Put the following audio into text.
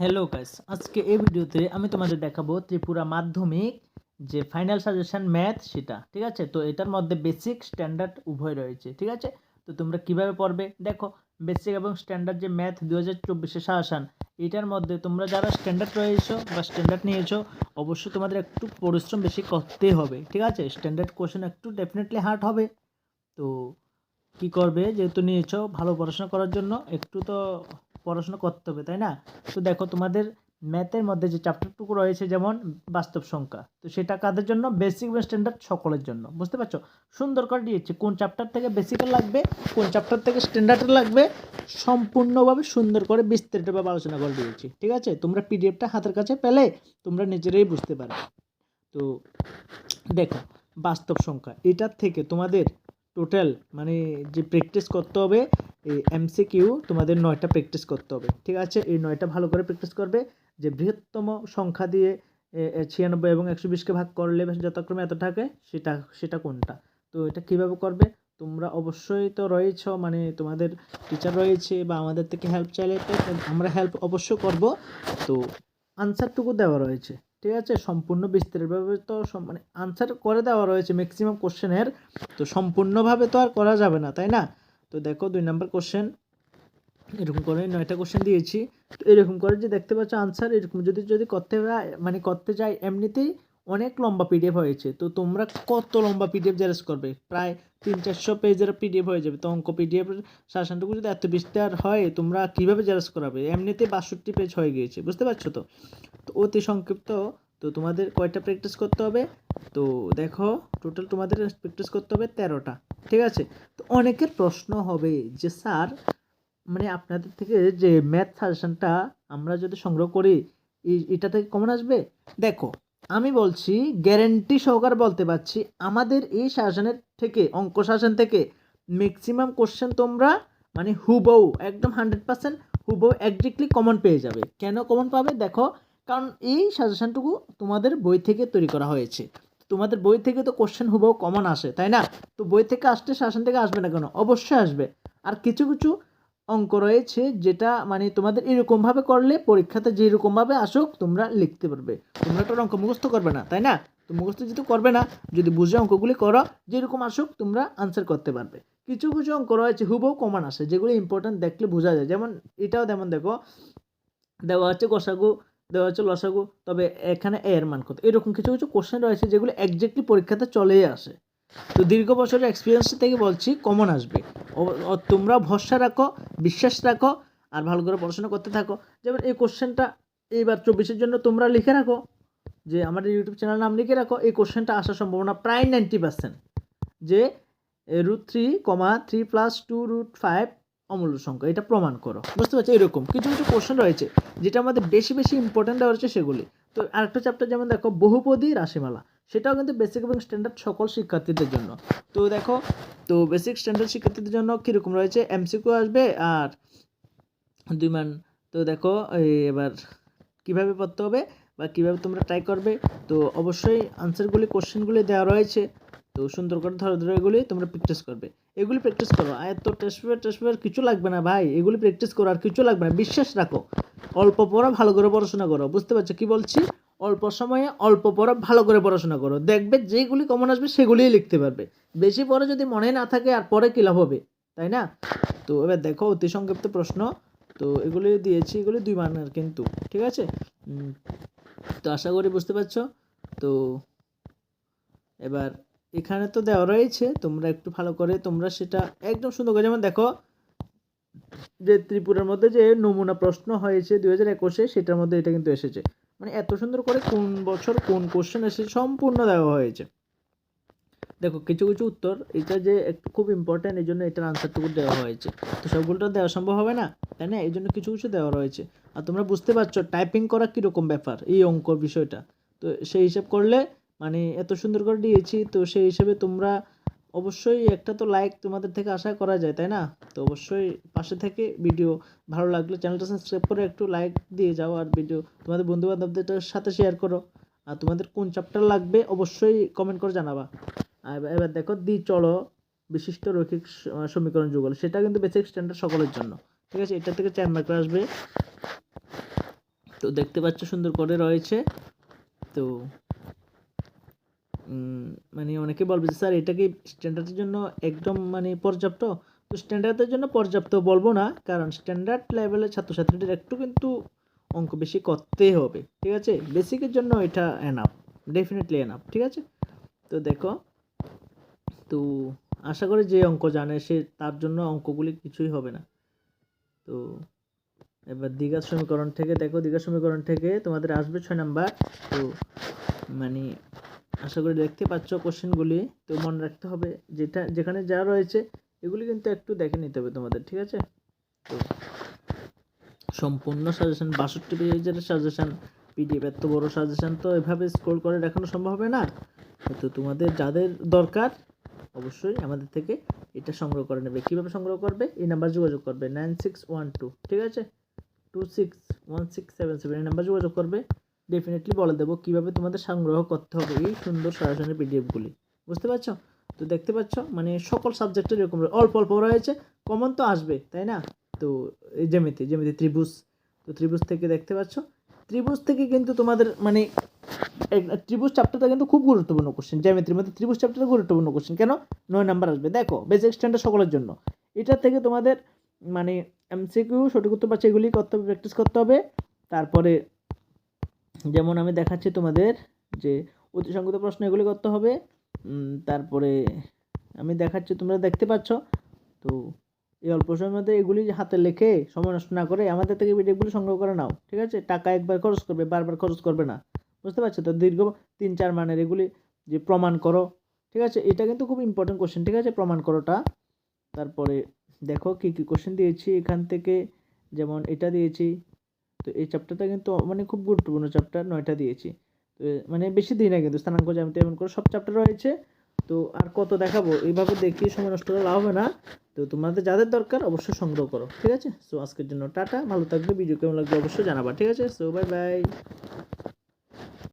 Hello guys আজকে এই ভিডিওতে আমি তোমাদের দেখাবো ত্রিপুরা মাধ্যমিক যে ফাইনাল সাজেশন ম্যাথ সেটা, ঠিক আছে? তো এটার মধ্যে বেসিক স্ট্যান্ডার্ড উভয় রয়েছে, ঠিক আছে? তো তোমরা কীভাবে পড়বে? দেখো বেসিক এবং স্ট্যান্ডার্ড যে ম্যাথ দু হাজার চব্বিশে সাজেশন এটার মধ্যে তোমরা যারা স্ট্যান্ডার্ড রয়েছো বা স্ট্যান্ডার্ড নিয়েছো, অবশ্যই তোমাদের একটু পরিশ্রম বেশি করতে হবে, ঠিক আছে? স্ট্যান্ডার্ড কোশ্চেন একটু ডেফিনেটলি হার্ড হবে। তো কি করবে? যেহেতু নিয়েছো, ভালো পড়াশোনা করার জন্য একটু তো পড়াশোনা করতে হবে, তাই না? তো দেখো তোমাদের ম্যাথের মধ্যে যে চ্যাপ্টারটুকু রয়েছে যেমন বাস্তব সংখ্যা, তো সেটা কাদের জন্য? বেসিক বা স্ট্যান্ডার্ড সকলের জন্য, বুঝতে পারছ? সুন্দর করে দিয়েছে, কোন চ্যাপ্টার থেকে বেসিকের লাগবে, কোন চ্যাপ্টার থেকে স্ট্যান্ডার্ডের লাগবে, সম্পূর্ণভাবে সুন্দর করে বিস্তারিতভাবে আলোচনা করে দিয়েছি, ঠিক আছে? তোমরা পিডিএফটা হাতের কাছে পেলে তোমরা নিজেরাই বুঝতে পারবে। তো দেখো, বাস্তব সংখ্যা, এটার থেকে তোমাদের টোটাল মানে যে প্র্যাকটিস করতে হবে এই এমসিকিউ তোমাদের নয়টা প্র্যাকটিস করতে হবে, ঠিক আছে? এই নয়টা ভালো করে প্র্যাকটিস করবে যে বৃহত্তম সংখ্যা দিয়ে ছিয়ানব্বই এবং একশো বিশকে ভাগ করলে যথাক্রমে এত থাকে, সেটা সেটা কোনটা? তো এটা কীভাবে করবে? তোমরা অবশ্যই তো রয়েছ মানে তোমাদের টিচার রয়েছে বা আমাদের থেকে হেল্প চাইলে আমরা হেল্প অবশ্যই করব। তো আনসারটুকু দেওয়া রয়েছে, ঠিক আছে? সম্পূর্ণ বিস্তারিতভাবে তো মানে আনসার করে দেওয়া রয়েছে ম্যাক্সিমাম কোশ্চেনের তো সম্পূর্ণভাবে তো আর করা যাবে না, তাই না? তো দেখো দুই নাম্বার কোশ্চেন এরকম করে নয়টা কোশ্চেন দিয়েছি। তো এরকম করে যে দেখতে পাচ্ছ আনসার এরকম যদি যদি করতে মানে করতে যাই, এমনিতেই অনেক লম্বা পিডিএফ হয়েছে। তো তোমরা কত লম্বা পিডিএফ জেরাস করবে? প্রায় তিন চারশো পেজের পিডিএফ হয়ে যাবে। তো অঙ্ক পিডিএফ শাসনটুকু যদি এত বিস্তার হয়, তোমরা কীভাবে জেরাস করাবে? এমনিতেই বাষট্টি পেজ হয়ে গিয়েছে, বুঝতে পারছ তো? তো অতি সংক্ষিপ্ত, তো তোমাদের কয়টা প্র্যাকটিস করতে হবে? তো দেখো টোটাল তোমাদের প্র্যাকটিস করতে হবে তেরোটা। ঠিক আছে? তো অনেকের প্রশ্ন হবে যে, স্যার মানে আপনাদের থেকে যে ম্যাথ সাজেশনটা আমরা যদি সংগ্রহ করি এটা থেকে কমন আসবে? দেখো, আমি বলছি গ্যারেন্টি সহকারে বলতে পারছি, আমাদের এই সাজেশনের থেকে, অঙ্ক সাজেশন থেকে ম্যাক্সিমাম কোশ্চেন তোমরা মানে হুবহু, একদম হান্ড্রেড পার্সেন্ট হুবহু একজ্যাক্টলি কমন পেয়ে যাবে। কেন কমন পাবে? দেখো, কারণ এই সাজেশনটুকু তোমাদের বই থেকে তৈরি করা হয়েছে। তোমাদের বই থেকে তো কোশ্চেন হুবহু কমন আসে, তাই না? তো বই থেকে আসতে শাসন থেকে আসবে না কেন? অবশ্যই আসবে। আর কিছু কিছু অঙ্ক রয়েছে যেটা মানে তোমাদের এরকমভাবে করলে পরীক্ষাতে যেরকমভাবে আসুক তোমরা লিখতে পারবে। তোমরা তো অঙ্ক মুখস্থ করবে না, তাই না? তো মুখস্থ যেহেতু করবে না, যদি বুঝে অঙ্কগুলি করো, যেরকম আসুক তোমরা আনসার করতে পারবে। কিছু কিছু অঙ্ক রয়েছে হুবহু কমন আসে, যেগুলো ইম্পর্টেন্ট দেখলে বোঝা যায়। যেমন এটাও যেমন দেখো, দেওয়া হচ্ছে গোসাগু দেওয়া হচ্ছে লসাগু, তবে এখানে এ এর মান কত? এরকম কিছু কিছু কোশ্চেন রয়েছে যেগুলো একজ্যাক্টলি পরীক্ষাতে চলেই আসে। তো দীর্ঘ বছরের এক্সপিরিয়েন্স থেকে বলছি কমন আসবে। তোমরা ভরসা রাখো, বিশ্বাস রাখো, আর ভালো করে পড়াশোনা করতে থাকো। যেমন এই কোশ্চেনটা এইবার চব্বিশের জন্য তোমরা লিখে রাখো, যে আমাদের ইউটিউব চ্যানেল নাম লিখে রাখো। এই কোশ্চেনটা আসার সম্ভাবনা প্রায় নাইনটি পার্সেন্ট যে রুট থ্রি কমা three plus two root five অমূল্য সংখ্যা, এটা প্রমাণ করো। বুঝতে পারছ? এরকম। কিছু কিছু কোশ্চেন রয়েছে, যেটা আমাদের বেশি বেশি ইম্পর্টেন্ট হচ্ছে সেগুলি। তো আরেকটা চ্যাপ্টার যেমন দেখো, বহুপদী রাশিমালা। সেটাও কিন্তু বেসিক এবং স্ট্যান্ডার্ড সকল শিক্ষার্থীদের জন্য। তো দেখো, তো বেসিক স্ট্যান্ডার্ড শিক্ষার্থীদের জন্য কীরকম রয়েছে? এমসিকিউ আসবে আর দুই মান। তো দেখো এবার কীভাবে পড়তে হবে বা কীভাবে তোমরা ট্রাই করবে? তো অবশ্যই আনসারগুলি কোশ্চেনগুলি দেওয়া রয়েছে। তো সুন্দর করে ধরে ধরে এগুলি তোমরা প্র্যাকটিস করবে। এগুলি প্র্যাকটিস করো। আর তো টেস্ট পেপার টেস্ট পেপার কিছু লাগবে না ভাই। এগুলি প্র্যাকটিস করো, আর কিছু লাগবে না। বিশ্বাস রাখো, অল্প পড়া ভালো করে পড়াশোনা করো। বুঝতে পারছ কি বলছি? অল্প সময়ে অল্প পড়া ভালো করে পড়াশোনা করো। দেখবে যেগুলি কমন আসবে সেগুলিই লিখতে পারবে। বেশি পড়ে যদি মনে না থাকে, আর পরে কী লাভ হবে? তাই না? তো এবার দেখো, অতি সংক্ষিপ্ত প্রশ্ন। তো এগুলি দিয়েছি, এগুলি দুই মানের কিন্তু, ঠিক আছে? তো আশা করি বুঝতে পারছ। তো এবার এখানে তো দেওয়া রয়েছে, তোমরা একটু ভালো করে, তোমরা সেটা একদম সুন্দর করে, যেমন দেখো, যে ত্রিপুরার মধ্যে যে নমুনা প্রশ্ন হয়েছে দুই হাজার একুশে, সেটার মধ্যে এটা কিন্তু এসেছে। মানে এত সুন্দর করে কোন বছর কোন কোশ্চেন এসেছে সম্পূর্ণ দেওয়া হয়েছে। দেখো, কিছু কিছু উত্তর, এটা যে একটু খুব ইম্পর্ট্যান্ট এই জন্য এটার আনসারটুকু দেওয়া হয়েছে। তো সবগুলোটা দেওয়া সম্ভব হবে না? তাই না? এই জন্য কিছু কিছু দেওয়া রয়েছে। আর তোমরা বুঝতে পারছ টাইপিং করা কীরকম ব্যাপার, এই অঙ্ক বিষয়টা? তো সেই হিসাব করলে মানে এত সুন্দর করে দিয়েছি, তো সেই হিসেবে তোমরা অবশ্যই একটা তো লাইক তোমাদের থেকে আশা করা যায়, তাই না? তো অবশ্যই পাশে থেকে ভিডিও ভালো লাগলে চ্যানেলটা সাবস্ক্রাইব করে একটু লাইক দিয়ে যাও আর ভিডিও তোমাদের বন্ধু বান্ধবদের সাথে শেয়ার করো। আর তোমাদের কোন চ্যাপ্টার লাগবে অবশ্যই কমেন্ট করে জানাবা। এবার- দেখো দি চলো বিশিষ্ট রৈখিক সমীকরণ যুগল। সেটা কিন্তু বেসিক স্ট্যান্ডার্ড সকলের জন্য। ঠিক আছে? এটা থেকে চার মার্ক আসবে। তো দেখতে পাচ্ছ সুন্দর করে রয়েছে। তো মানে অনেকে বলবে যে, স্যার, এটা কি স্ট্যান্ডার্ডের জন্য একদম মানে পর্যাপ্ত? তো স্ট্যান্ডার্ডের জন্য পর্যাপ্ত বলব না, কারণ স্ট্যান্ডার্ড লেভেলের ছাত্রছাত্রীদের একটু কিন্তু অঙ্ক বেশি করতেই হবে, ঠিক আছে? বেসিকের জন্য এটা এনাফ ডেফিনেটলি এনাফ ঠিক আছে? তো দেখো, তো আশা করি যে অঙ্ক জানে, সে তার জন্য অঙ্কগুলি কিছুই হবে না। তো এবার দীঘা সমীকরণ থেকে, দেখো দীঘা সমীকরণ থেকে তোমাদের আসবে ছয় নাম্বার, তো মানে আশা করি দেখতে পাচ্ছ কোশ্চেনগুলি, তো মনে রাখতে হবে যেটা, যেখানে যা রয়েছে, এগুলি কিন্তু একটু দেখে নিতে হবে তোমাদের, ঠিক আছে? তো, সম্পূর্ণ সাজেশন বাষট্টি পেজের সাজেশন পিডিএফ এত বড় সাজেশন তো এভাবে স্ক্রোল করে দেখানো সম্ভব হবে না? তো তোমাদের যাদের দরকার, অবশ্যই আমাদের থেকে এটা সংগ্রহ করে নেবে। কীভাবে সংগ্রহ করবে? এই নাম্বার যোগাযোগ করবে নাইন সিক্স ওয়ান টু ঠিক আছে? Two six one six seven seven এই নাম্বার যোগাযোগ করবে। ডেফিনেটলি বলে দেবো কীভাবে তোমাদের সংগ্রহ করতে হবে এই সুন্দর সরাসরি পিডিএফগুলি বুঝতে পারছ? তো দেখতে পাচ্ছ মানে সকল সাবজেক্টের এরকম অল্প অল্প রয়েছে কমন তো আসবে, তাই না? তো এই জ্যামিতি জ্যামিতি ত্রিভুজ। তো ত্রিভুজ থেকে দেখতে পাচ্ছ, ত্রিভুজ থেকে কিন্তু তোমাদের মানে ত্রিভুজ চ্যাপ্টারটা কিন্তু খুব গুরুত্বপূর্ণ কোশ্চেন জ্যামিতির মধ্যে ত্রিভুজ চ্যাপ্টারটা গুরুত্বপূর্ণ কোশ্চেন কেন? নয় নাম্বার আসবে। দেখো বেসিক স্ট্যান্ডার্ড সকলের জন্য। এটা থেকে তোমাদের মানে এমসিকিউ সঠিক উত্তর পাচ্ছে এগুলি করতে হবে প্র্যাকটিস করতে হবে। তারপরে যেমন আমি দেখাচ্ছি তোমাদের যে অতি সংগত প্রশ্ন এগুলি করতে হবে তারপরে আমি দেখাচ্ছি, তোমরা দেখতে পাচ্ছ। তো এই অল্প সময়ের মধ্যে এগুলি হাতে লেখে সময় নষ্ট না করে আমাদের থেকে ভিডিওগুলো সংগ্রহ করে নাও, ঠিক আছে? টাকা একবার খরচ করবে, বারবার খরচ করবে না, বুঝতে পারছ? তো দীর্ঘ তিন চার মানের এগুলি যে প্রমাণ করো, ঠিক আছে? এটা কিন্তু খুব ইম্পর্টেন্ট কোশ্চেন ঠিক আছে? প্রমাণ করোটা। তারপরে দেখো কী কী কোশ্চেন দিয়েছি এখান থেকে, যেমন এটা দিয়েছি তো এই চ্যাপ্টারটা কিন্তু মানে খুব গুরুত্বপূর্ণ চ্যাপ্টার নয়টা দিয়েছি। তো মানে বেশি দিই না কিন্তু স্থানাঙ্ক জ্যামিতি এমন করে সব চ্যাপ্টার রয়েছে। তো আর কত দেখাবো এইভাবে দেখিয়ে সময় নষ্ট করে লাভ হবে না। তো তোমাদের যাদের দরকার অবশ্যই সংগ্রহ করো, ঠিক আছে? সো আজকের জন্য টাটা, ভালো থাকবে ভিডিও কেমন লাগবে অবশ্যই জানাবা, ঠিক আছে? So bye bye